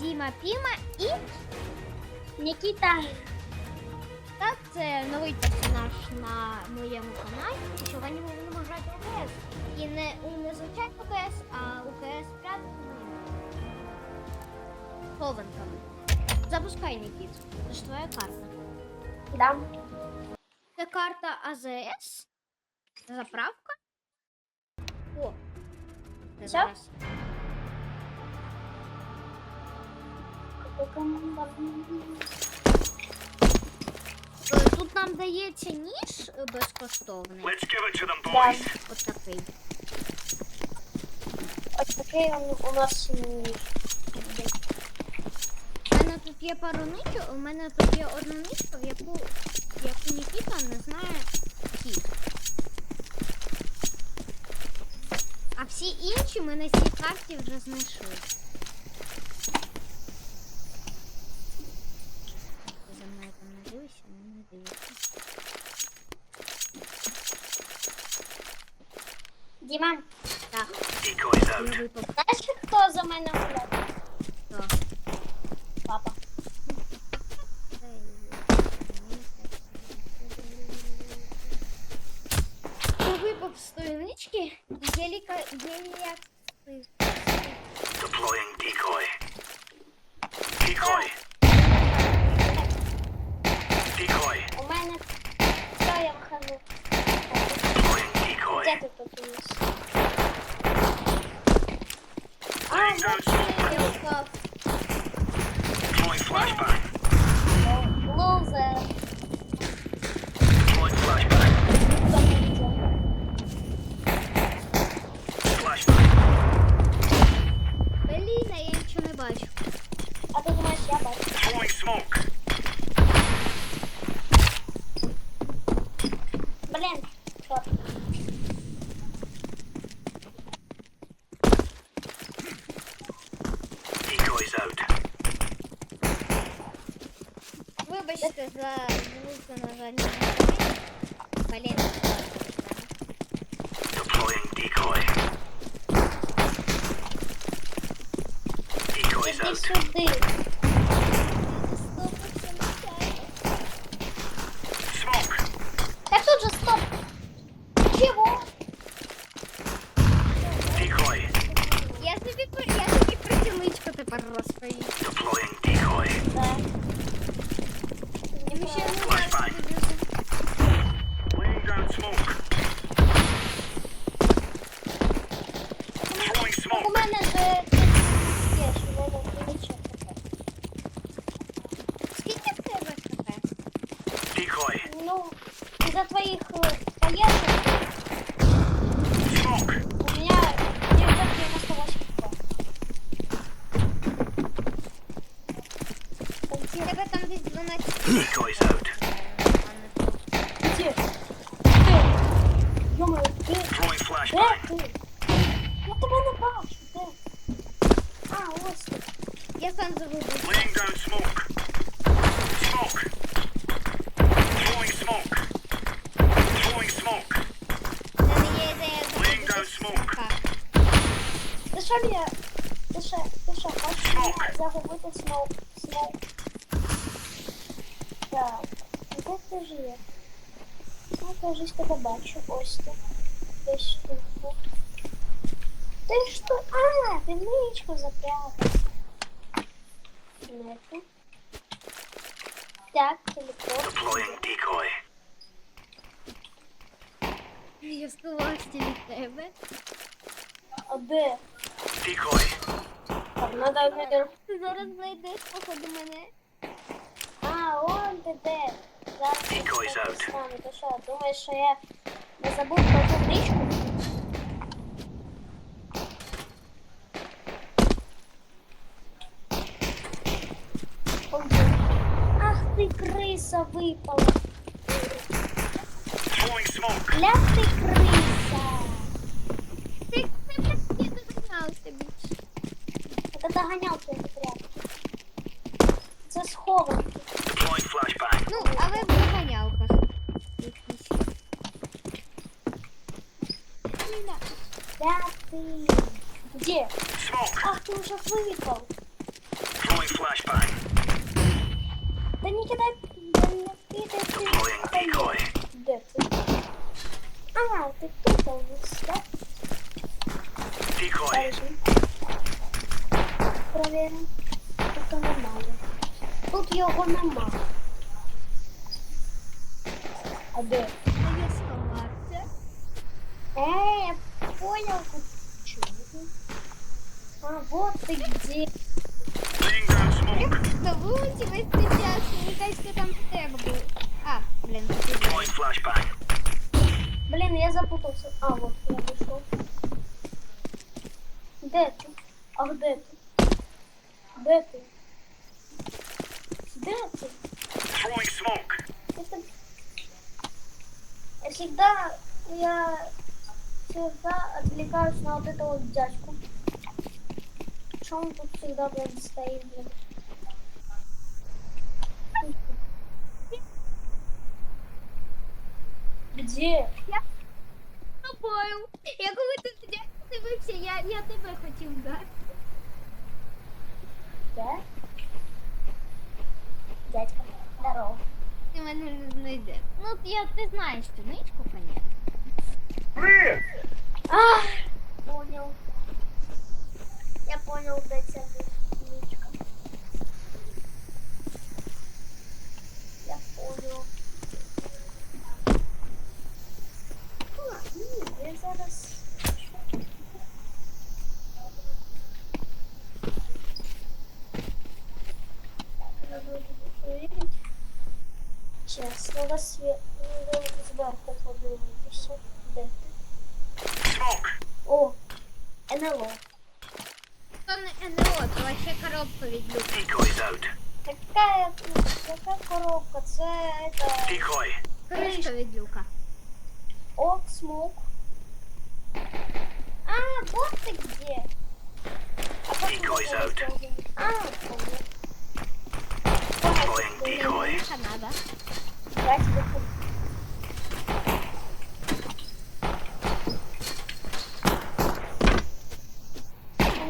Діма Піма і Нікіта. так, це новий персонаж на моєму каналі. Сьогодні ми будемо грати у КС. І не у не звичайну КС, а у КС прятаною хованками. Запускай, Нікіт. Це ж твоя карта. Да. Це карта АЗС. Заправка. О. Всё? зараз. Тут нам дається ніж е, безкоштовний. Let's give it to them, boys. Ось такий. Ось такий у нас м, У мене тут є пару ниток, у мене тут є одна нитка, в яку, яку Нікіта не знає хід. А всі інші ми на цій карті вже знайшли. Ти за мною там не дивишся, ну не дивишся. Діма, Так, Decoys я out. випав. знаєш, хто за this will be. Из-за твоих поездок Ти що, ти що, хочеш мене загубити смок? Смок. Так, де ти живеш? Ну, кажись, тебе бачу. Ось ти. Десь тут. Ти що? А, ти в ничку запрятався. Нету. Так, телепорт. Я сховався від тебе. А де? Decoy. Надо наверх. Ти зараз знайдеш, походу, мене. А, он ти де. Зараз я стану. Ти що, думаєш, що я не забув про ту ничку? Ах ти криса випала. Throwing Де ти? Где? Smoke. Ах, ты уже выпал. Throwing Throwing flashbang. Та не кидай, да не кидай ти. Deploying decoy. Де ти? А, ти тут у нас, так? Decoy. Подожди. Провіримо. Тут немає. Тут його нема. А де? Моя сховатися. Э, я понял, почему. А, вот ты где. Laying down smoke. Та вулиці весь цей час. Мені кажеться, там треба було. А, блін, тут Deploying flashbang. Блин, я запутался. А, вот я вышел. Где ты? А где ты? Где ты? Где ты? Throwing smoke. Это... Я всегда, я всегда отвлекаюсь на вот этого вот дядьку. Что он тут всегда, блин, стоит, блин? Где? Я тобою. Я коли ти дядько дивився, я, я тебе хотів дати. Да? Дядька, здорово. Ти мене не знайдеш. Ну, я, ти знаєш цю ничку, конечно. А, понял. Я понял, где тебя нычка. Я понял. А, ні, я зараз... Чесно, на світ зверху подивитися. Де ти? О, НЛО. картонный НЛО, это вообще коробка ведь Какая, какая коробка? Це это... Крышка ведлюка. О, смог. А, вот ты где. А потом... А, помню. Decoy. Надо. Я тебе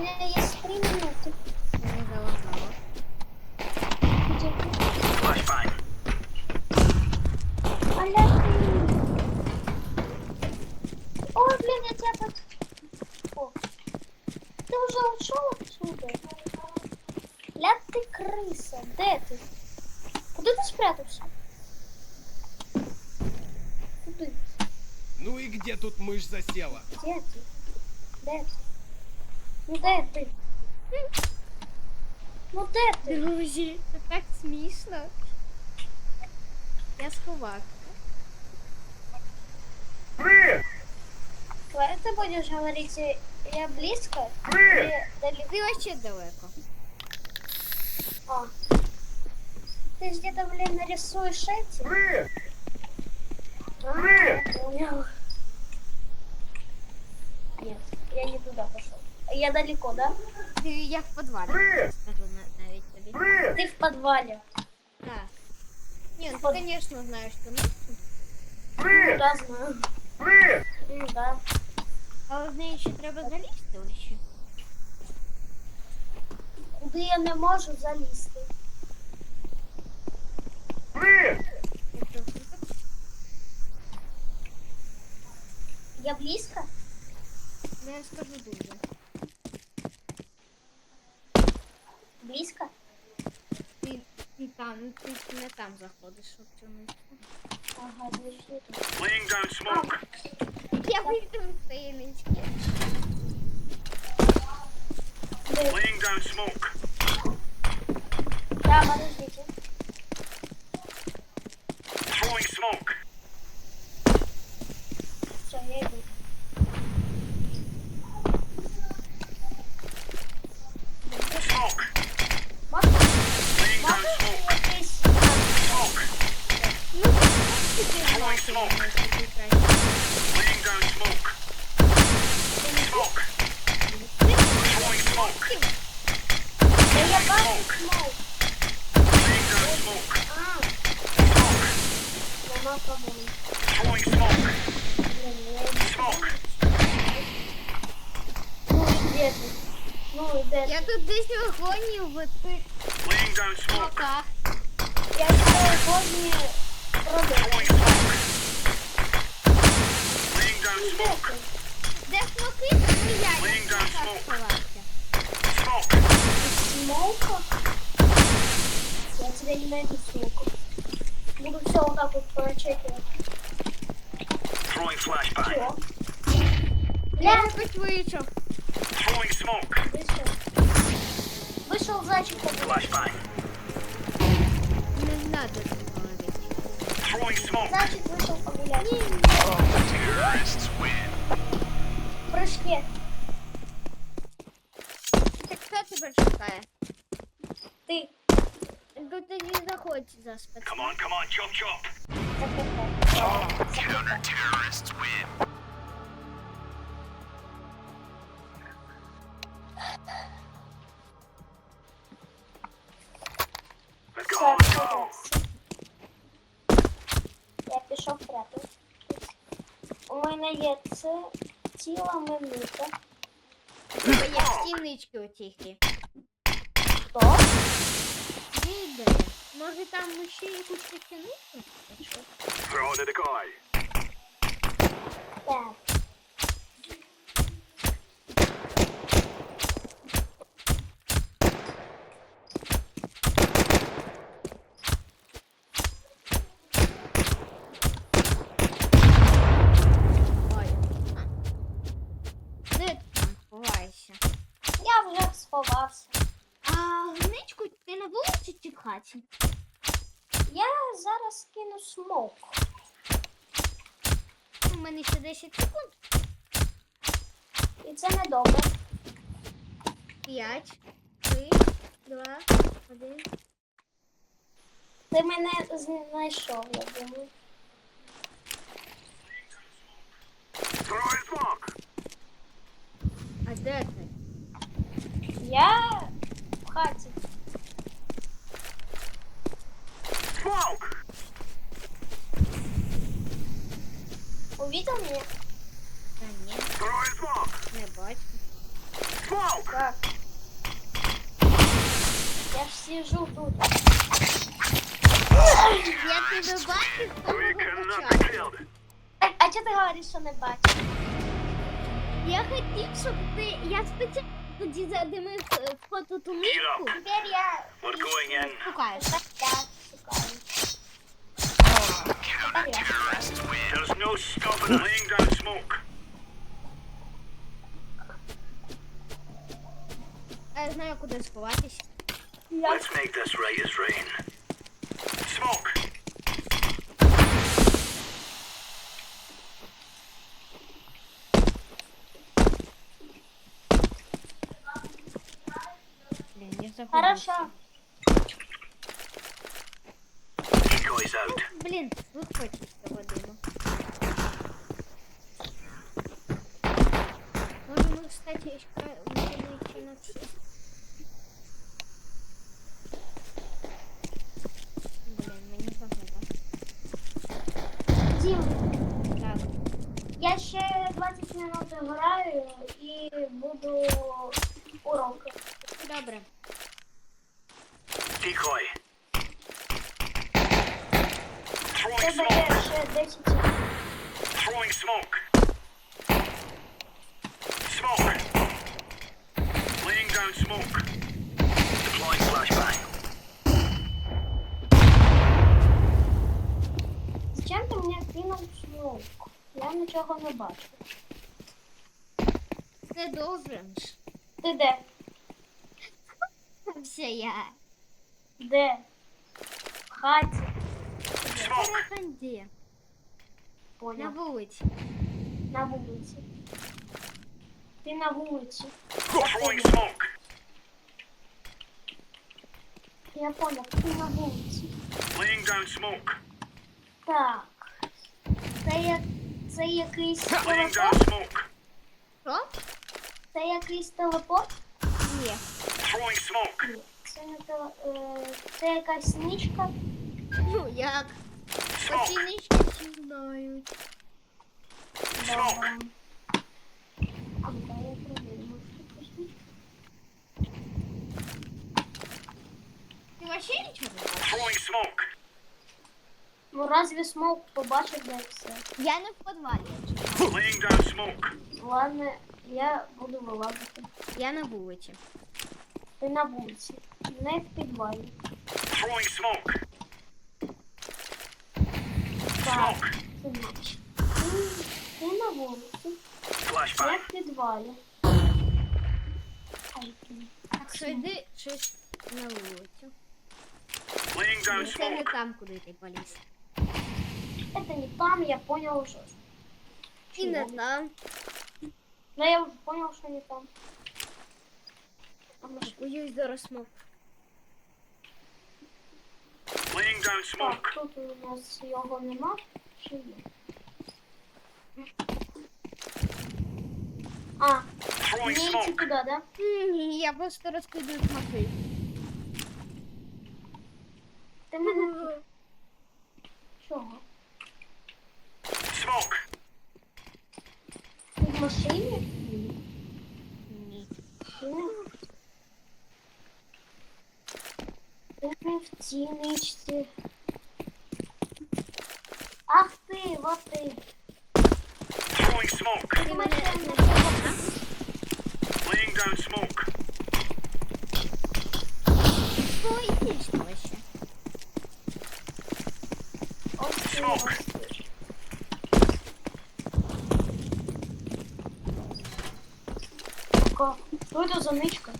меня есть три минуты. Не. Аля ты. Ой, блин, я тебя под... О. Ты уже ушел отсюда? Ля ты крыса, где ты? Куда ты спрятался? Куда? Ну и где тут мышь засела? Где ты? Где ты? Где ты? Ну где ты? Друзі, це так смішно. Я сховак. Давай ты будешь говорить, э, я близко или далеко? Ти вообще далеко. А. Ты ж где-то, блин, нарисуешь эти? А, я понял. Нет, я не туда пошел. Я далеко, да? Ти я в підвалі. Скажу на- навіть тобі. Ты в подвале. Так. Ні, ну ти, звісно, знаєш, що ну, Ну, да, знаю. Ну, да. але в неї ще треба залізти лише. Куди я не можу залізти. Якщо тут Я близько? Ну, я скажу дуже. Там, ти не там заходиш, щоб цьому. Ага. Laying down smoke. Я вийду з цієї нички. Де? Laying down smoke. Да, подождите. Throwing smoke. Все, я иду. Smoke. Можно? Laying down Можно smoke. вот здесь? Smoke. Ну, ти Throwing smoke. Laying down smoke. Smoke. Throwing smoke. Да я бачу смог. Laying down smoke. А, Smoke. нема по-моему. Throwing smoke. Блин, я иду. Smoke. Ну и где ты? Ну и Де Я тут десь вогонів в тих Laying down smoke. смоках. я сьогодні робив? Throwing smoke. Laying down Де smoke. ти? Де смоки, там і я. Laying Я down в смоках smoke. сховався. Smoke. Смока? Я тебя не найду, смоку. Буду все вот так вот прочекивать. Throwing flashbang. Все. Я Бля, якось вийшов. Throwing smoke. вышел. Вышел зайчик побыл. Flashbang. Не знаю, де це говорить. Throwing smoke. Зайчик вышел погулять. Terrorists win. В прыжке. Так хто тебе шукає? Ты. Ну тоді заходь за спец. Come on, come on, chop chop. Закрыто. Terrorists win. Є це ціла минута. Тебе є стінички оті. Хто? Є. Може там ще якусь стіничку? Guy. Так. Ой. А. Де ти там ховаєшся? Я вже сховався. А гничку ти на хаті? Я зараз кину смок. У мене ще 10 секунд. І це не добре. 5, 3, 2, 1. Ти мене знайшов, я думаю. А де ти? Я в хаті. Smoke. Увидел меня? Throw in не бачу. Как? Я ж сижу тут. Я тебе початку. killed. Так, а чого ти говориш, що не бачиш? Я хотів, щоб ти. Я спеціально тоді задимив е, фото ту мітку. Тепер так я шукаю. Тепер я шукаю. There's no stopping laying down smoke. А я знаю, куди сховатись. Я Let's make this right as rain. Smoke. Блін, я забув. Хорошо. Блін, виходь з диму. Може кстати, можемо йти на ці. Блін, мені погано. Дім, Так, я ще 20 минут граю і буду уроки. добре. Decoy. Smoke. є ще 10 секунд. Throwing smoke. Smoke. Laying down smoke. Deploying flashbang. Зачем ти мені кинув смок? Я нічого не бачу. Це добре. Ти де? Все я. Де? В хаті. Smoke. Переходи. На вулиці. На вулиці. Ти на вулиці. Я поняв, ти на вулиці. Laying down smoke. Так. Це, як, це якийсь Laying down телепорт? Що? Це якийсь телепорт? Ні. Throwing smoke. Ні. Це не теле... Е, це якась. Ну як? Оцінички всі знають. Бабам. Ти вообще нічого не бачиш? Throwing smoke. Ну разве смог побачив, де все? Я не в подвалі. Laying down smoke. Ладно, я буду вилазити. Я на вулиці. Ти на вулиці. Не в підвалі. Throwing smoke. Так. Ти- на вулиці, я в підвалі. Так що йди щось на вулицю. Ну, Це не там, куди ти поліз. Это не там, я понял уже. І не Чего? там. Но я уже понял, что не там. А может, Ой, зараз смок. Laying down smoke. так, тут у нас його нема. Чи є? А, не йти туди, да? Ні, я просто розкидаю смаки. Ти мене чого? Smoke. Ти в машині? Ні. Ні. Ти не. Ти не в тіничці. Ах ти, вот ти. Throwing smoke. Ти мене не Laying down smoke. поїхали ще. Ось ти, Смок. ось ти. Ка- Что это за нычка?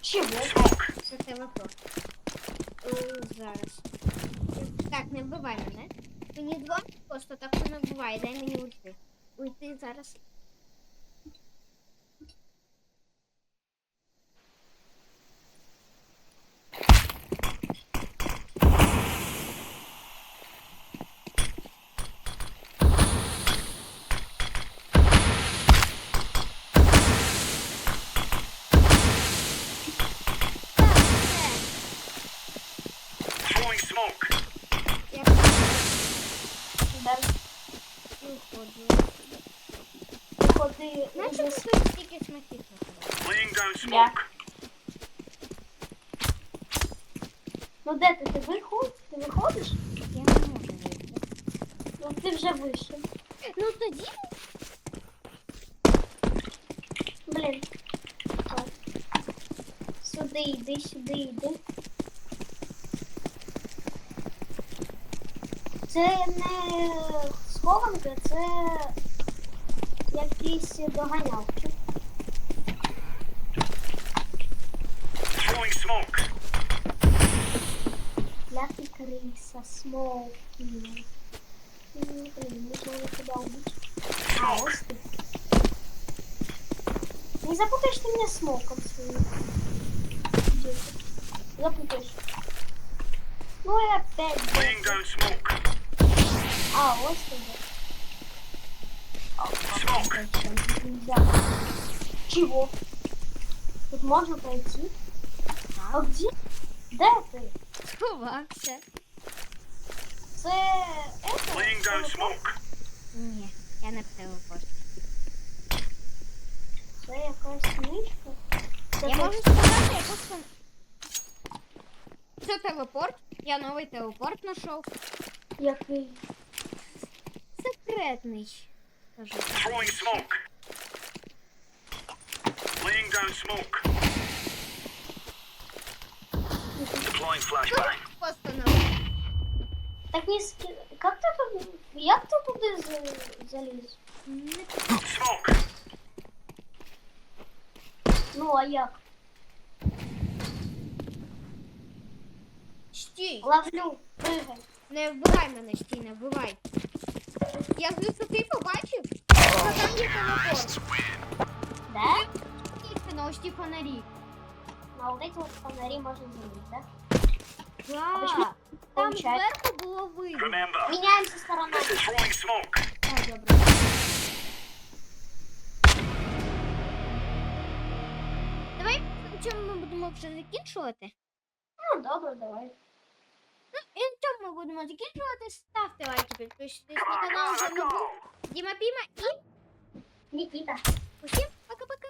Чего? Smoke. Це телепорт. Е, Зараз. Так, не вбивай мене. Мені два просто так не буває. дай мені уйти. Уйти зараз. Так, все. Throwing smoke. Я Да, виходжу. Выходы Наче с- тут стільки смаків. Laying down smoke. Ну де ти? Ти виходиш? Ти виходиш? Я не можу вийти. Ну ти вже вийшов. Ну тоді Блін. Так. Сюди йди, сюди йди. Це не схованка, це якийсь доганявчик. Throwing smoke. Ляхи криса, смоуки. М, Блін, не знаю, куди убити. А, Smoke. ось ти. Не запутаешь ты меня смоком своим. Где ты? Запутаешь. Ну и опять. Laying down smoke. А, вот сюда. Чего? Тут можно пройти? А где? Да ты? сховався. Це это? Ні, я не в телепорт. Це якась книжка? Я можу сказати, я просто. Це телепорт. Я новий телепорт знайшов. Який? Секретний. Кажу. Throwing smoke. Laying down smoke. Deploying flashbang. Просто новий. Так не ски... Как ты тут... Як ти туди за- заліз? Не Smoke. Ну, а як? Стій! Ловлю, пригай. Не вбивай мене, стій, не вбивай. Я з висоти побачив, що там є телепорт. Да? Тільки на ось ті фонарі. На вот эти вот фонари можно залезть, да? Да. Там Получается. зверху було видно. Remember, Меняемся сторонами. this is throwing smoke. Так, добре. Давай, на цьому ми будемо вже закінчувати. Ну, добре, давай. Цьому ми будемо закінчувати. Ставте лайки, підписуйтесь на канал. Діма Піма і Нікіта. усім пока-пока.